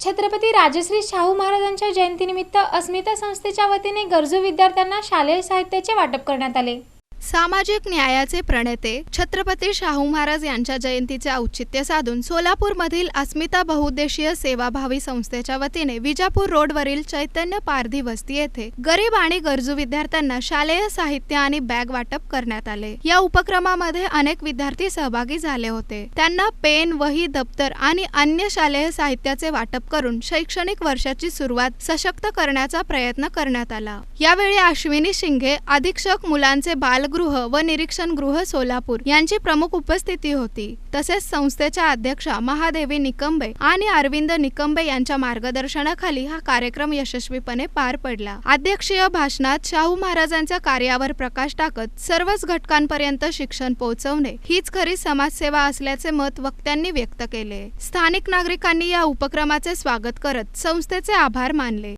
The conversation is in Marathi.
छत्रपती राजश्री शाहू महाराजांच्या जयंतीनिमित्त अस्मिता संस्थेच्या वतीने गरजू विद्यार्थ्यांना शालेय साहित्याचे वाटप करण्यात आले. सामाजिक न्यायाचे प्रणेते छत्रपती शाहू महाराज यांच्या जयंतीचे औचित्य साधून सोलापूरमधील अस्मिता बहुउद्देशीय सेवाभावी संस्थेच्या वतीने विजापूर रोडवरील चैतन्य पारधी वस्ती येथे गरीब आणि गरजू विद्यार्थ्यांना शालेय साहित्य आणि बॅग वाटप करण्यात आले. या उपक्रमामध्ये अनेक विद्यार्थी सहभागी झाले होते. त्यांना पेन वही दप्तर आणि अन्य शालेय साहित्याचे वाटप करून शैक्षणिक वर्षाची सुरुवात सशक्त करण्याचा प्रयत्न करण्यात आला. यावेळी अश्विनी शिंगे अधीक्षक मुलांचे बाल कारागृह व निरीक्षण गृह सोलापूर यांची प्रमुख उपस्थिती होती. तसेच संस्थेच्या अध्यक्षा महादेवी निकंबे आणि अरविंद निकंबे यांच्या मार्गदर्शनाखाली हा कार्यक्रम यशस्वीपणे पार पडला. अध्यक्षीय भाषणात शाहू महाराजांच्या कार्यावर प्रकाश टाकत सर्वच घटकांपर्यंत शिक्षण पोहोचवणे हीच खरी समाजसेवा असल्याचे मत वक्त्यांनी व्यक्त केले. स्थानिक नागरिकांनी या उपक्रमाचे स्वागत करत संस्थेचे आभार मानले.